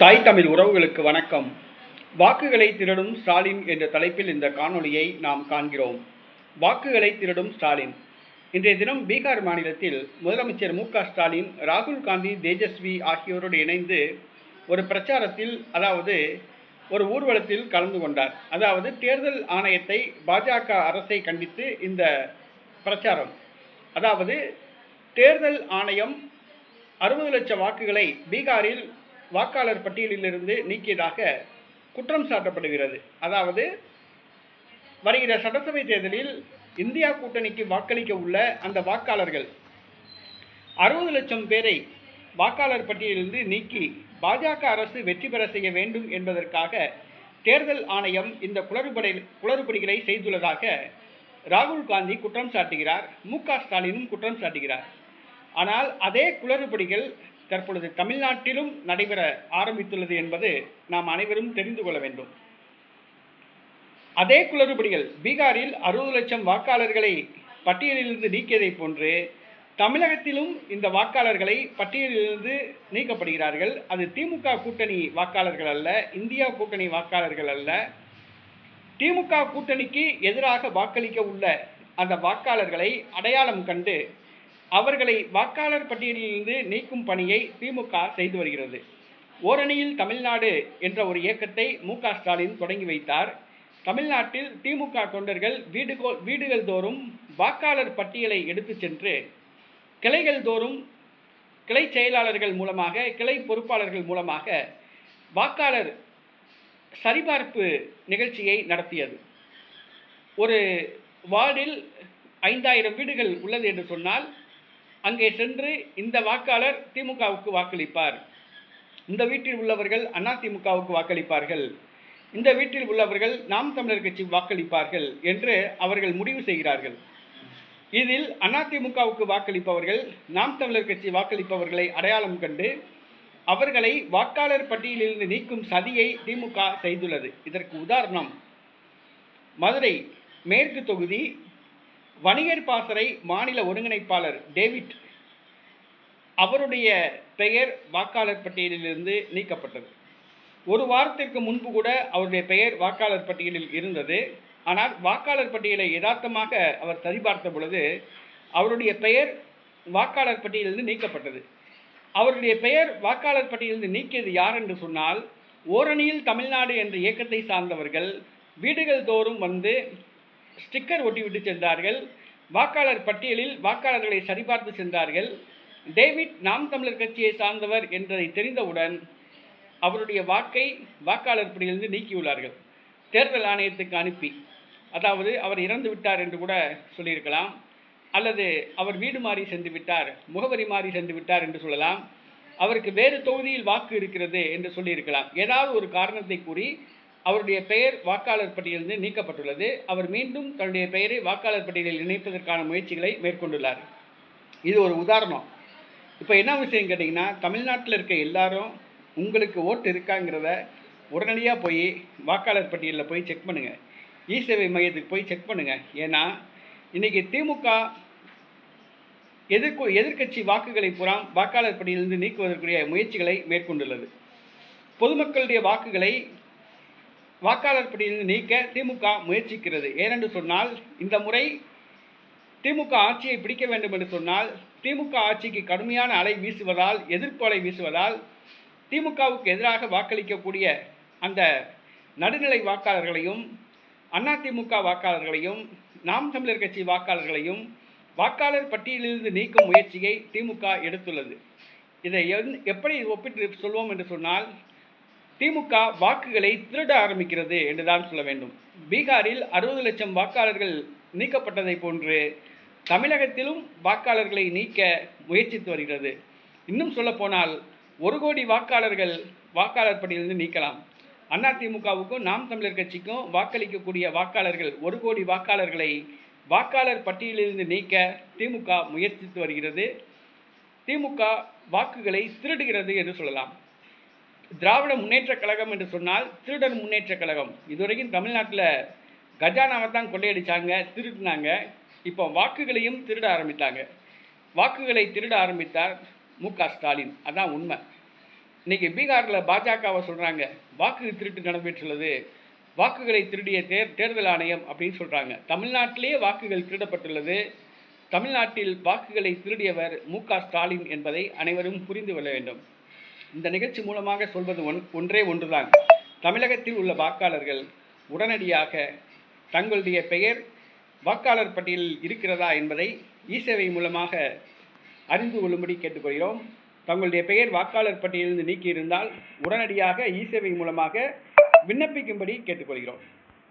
தாய் தமிழ் உறவுகளுக்கு வணக்கம். வாக்குகளை திருடும் ஸ்டாலின் என்ற தலைப்பில் இந்த காணொளியை நாம் காண்கிறோம். வாக்குகளை திருடும் ஸ்டாலின். இன்றைய தினம் பீகார் மாநிலத்தில் முதலமைச்சர் மு க ஸ்டாலின் ராகுல் காந்தி தேஜஸ்வி ஆகியோரோடு இணைந்து ஒரு பிரச்சாரத்தில் அதாவது ஒரு ஊர்வலத்தில் கலந்து கொண்டார். அதாவது தேர்தல் ஆணையத்தை பாஜக அரசை கண்டித்து இந்த பிரச்சாரம். அதாவது தேர்தல் ஆணையம் அறுபது லட்சம் வாக்குகளை பீகாரில் வாக்காளர் பட்டியலிலிருந்து நீக்கியதாக குற்றம் சாட்டப்படுகிறது. அதாவது வருகிற சட்டசபை தேர்தலில் இந்தியா கூட்டணிக்கு வாக்களிக்க உள்ள அந்த வாக்காளர்கள் அறுபது லட்சம் பேரை வாக்காளர் பட்டியலிலிருந்து நீக்கி பாஜக அரசு வெற்றி பெற செய்ய வேண்டும் என்பதற்காக தேர்தல் ஆணையம் இந்த குளறுபடை குளறுபடிகளை செய்துள்ளதாக ராகுல் காந்தி குற்றம் சாட்டுகிறார். மு க ஸ்டாலினும் குற்றம் சாட்டுகிறார். ஆனால் அதே குளறுபடிகள் தற்பொழுது தமிழ்நாட்டிலும் நடைபெற ஆரம்பித்துள்ளது என்பது நாம் அனைவரும் தெரிந்து கொள்ள வேண்டும். அதே குளறுபடிகள் பீகாரில் அறுபது லட்சம் வாக்காளர்களை பட்டியலிலிருந்து நீக்கியதைப் போன்று தமிழகத்திலும் இந்த வாக்காளர்களை பட்டியலிலிருந்து நீக்கப்படுகிறார்கள். அது திமுக கூட்டணி வாக்காளர்கள் அல்ல இந்தியா கூட்டணி வாக்காளர்கள் அல்ல. திமுக கூட்டணிக்கு எதிராக வாக்களிக்க உள்ள அந்த வாக்காளர்களை அடையாளம் கண்டு அவர்களை வாக்காளர் பட்டியலிலிருந்து நீக்கும் பணியை திமுக செய்து வருகிறது. ஓரணியில் தமிழ்நாடு என்ற ஒரு இயக்கத்தை மு க ஸ்டாலின் தொடங்கி வைத்தார். தமிழ்நாட்டில் திமுக தொண்டர்கள் வீடுகோ வீடுகள் தோறும் வாக்காளர் பட்டியலை எடுத்துச் சென்று கிளைகள் தோறும் கிளை செயலாளர்கள் மூலமாக கிளை பொறுப்பாளர்கள் மூலமாக வாக்காளர் சரிபார்ப்பு நிகழ்ச்சியை நடத்தியது. ஒரு வார்டில் ஐந்தாயிரம் வீடுகள் உள்ளது என்று சொன்னால் அங்கே சென்று இந்த வாக்காளர் திமுகவுக்கு வாக்களிப்பார். இந்த வீட்டில் உள்ளவர்கள் அதிமுகவுக்கு வாக்களிப்பார்கள். இந்த வீட்டில் உள்ளவர்கள் நாம் தமிழர் கட்சி வாக்களிப்பார்கள் என்று அவர்கள் முடிவு செய்கிறார்கள். இதில் அதிமுகவுக்கு வாக்களிப்பவர்கள் நாம் தமிழர் கட்சி வாக்களிப்பவர்களை அடையாளம் கண்டு அவர்களை வாக்காளர் பட்டியலிலிருந்து நீக்கும் சதியை திமுக செய்துள்ளது. இதற்கு உதாரணம் மதுரை மேற்கு தொகுதி வணிகர் பாசறை மாநில ஒருங்கிணைப்பாளர் டேவிட் அவருடைய பெயர் வாக்காளர் பட்டியலிலிருந்து நீக்கப்பட்டது. ஒரு வாரத்திற்கு முன்பு கூட அவருடைய பெயர் வாக்காளர் பட்டியலில் இருந்தது. ஆனால் வாக்காளர் பட்டியலை யதார்த்தமாக அவர் சரிபார்த்த பொழுது அவருடைய பெயர் வாக்காளர் பட்டியலிருந்து நீக்கப்பட்டது. அவருடைய பெயர் வாக்காளர் பட்டியலிருந்து நீக்கியது யார் என்று சொன்னால் ஓரணியில் தமிழ்நாடு என்ற இயக்கத்தை சார்ந்தவர்கள் வீடுகள் தோறும் வந்து ஸ்டிக்கர் ஒட்டிவிட்டு சென்றார்கள். வாக்காளர் பட்டியலில் வாக்காளர்களை சரிபார்த்து சென்றார்கள். டேவிட் நாம் தமிழர் கட்சியை சார்ந்தவர் என்றதை தெரிந்தவுடன் அவருடைய வாக்கை வாக்காளர் பட்டியலிருந்து நீக்கியுள்ளார்கள். தேர்தல் ஆணையத்துக்கு அனுப்பி. அதாவது அவர் இறந்து விட்டார் என்று கூட சொல்லியிருக்கலாம். அல்லது அவர் வீடு மாறி சென்று விட்டார் முகவரி மாறி சென்று விட்டார் என்று சொல்லலாம். அவருக்கு வேறு தொகுதியில் வாக்கு இருக்கிறது என்று சொல்லியிருக்கலாம். ஏதாவது ஒரு காரணத்தை கூறி அவருடைய பெயர் வாக்காளர் பட்டியலிருந்து நீக்கப்பட்டுள்ளது. அவர் மீண்டும் தன்னுடைய பெயரை வாக்காளர் பட்டியலில் இணைப்பதற்கான முயற்சிகளை மேற்கொண்டுள்ளார். இது ஒரு உதாரணம். இப்போ என்ன விஷயம் கேட்டிங்கன்னா தமிழ்நாட்டில் இருக்க எல்லாரும் உங்களுக்கு ஓட்டு இருக்காங்கிறத உடனடியாக போய் வாக்காளர் பட்டியலில் போய் செக் பண்ணுங்கள் இ சேவை மையத்துக்கு போய் செக் பண்ணுங்கள் ஏன்னா இன்றைக்கி திமுக எதிர்க்கு எதிர்க்கட்சி வாக்குகளை புறம் வாக்காளர் பட்டியலிருந்து நீக்குவதற்குரிய முயற்சிகளை மேற்கொண்டுள்ளது. பொதுமக்களுடைய வாக்குகளை வாக்காளர் பட்டியலிருந்து நீக்க திமுக முயற்சிக்கிறது. ஏனென்று சொன்னால் இந்த முறை திமுக ஆட்சியை பிடிக்க வேண்டும் என்று சொன்னால் திமுக ஆட்சிக்கு கடுமையான அலை வீசுவதால் எதிர்ப்பு அலை வீசுவதால் திமுகவுக்கு எதிராக வாக்களிக்கக்கூடிய அந்த நடுநிலை வாக்காளர்களையும் அதிமுக வாக்காளர்களையும் நாம் தமிழர் கட்சி வாக்காளர்களையும் வாக்காளர் பட்டியலிலிருந்து நீக்கும் முயற்சியை திமுக எடுத்துள்ளது. இதை எந்- எப்படி ஒப்பிட்டு சொல்வோம் என்று சொன்னால் திமுக வாக்குகளை திருட ஆரம்பிக்கிறது என்றுதான் சொல்ல வேண்டும். பீகாரில் அறுபது லட்சம் வாக்காளர்கள் நீக்கப்பட்டதை போன்று தமிழகத்திலும் வாக்காளர்களை நீக்க முயற்சித்து வருகிறது. இன்னும் சொல்லப்போனால் ஒரு கோடி வாக்காளர்கள் வாக்காளர் பட்டியலிருந்து நீக்கலாம். அதிமுகவுக்கும் நாம் தமிழர் கட்சிக்கும் வாக்களிக்கக்கூடிய வாக்காளர்கள் ஒரு கோடி வாக்காளர்களை வாக்காளர் பட்டியலிலிருந்து நீக்க திமுக முயற்சித்து வருகிறது. திமுக வாக்குகளை திருடுகிறது என்று சொல்லலாம். திராவிட முன்னேற்றக் கழகம் என்று சொன்னால் திருடர் முன்னேற்றக் கழகம். இதுவரைக்கும் தமிழ்நாட்டில் கஜானாவை தான் கொள்ளையடித்தாங்க திருடினாங்க. இப்போ வாக்குகளையும் திருட ஆரம்பித்தாங்க. வாக்குகளை திருட ஆரம்பித்தார் மு க ஸ்டாலின். அதான் உண்மை. இன்னைக்கு பீகாரில் பாஜகவை சொல்கிறாங்க வாக்கு திருட்டு நடைபெற்றுள்ளது வாக்குகளை திருடிய தேர் தேர்தல் ஆணையம் அப்படின்னு சொல்கிறாங்க தமிழ்நாட்டிலேயே வாக்குகள் திருடப்பட்டுள்ளது. தமிழ்நாட்டில் வாக்குகளை திருடியவர் மு க ஸ்டாலின் என்பதை அனைவரும் புரிந்து கொள்ள வேண்டும். இந்த நிகழ்ச்சி மூலமாக சொல்வது ஒன் ஒன்றே ஒன்றுதான். தமிழகத்தில் உள்ள வாக்காளர்கள் உடனடியாக தங்களுடைய பெயர் வாக்காளர் பட்டியலில் இருக்கிறதா என்பதை இ சேவை மூலமாக அறிந்து கொள்ளும்படி கேட்டுக்கொள்கிறோம். தங்களுடைய பெயர் வாக்காளர் பட்டியலிருந்து நீக்கியிருந்தால் உடனடியாக இ சேவை மூலமாக விண்ணப்பிக்கும்படி கேட்டுக்கொள்கிறோம்.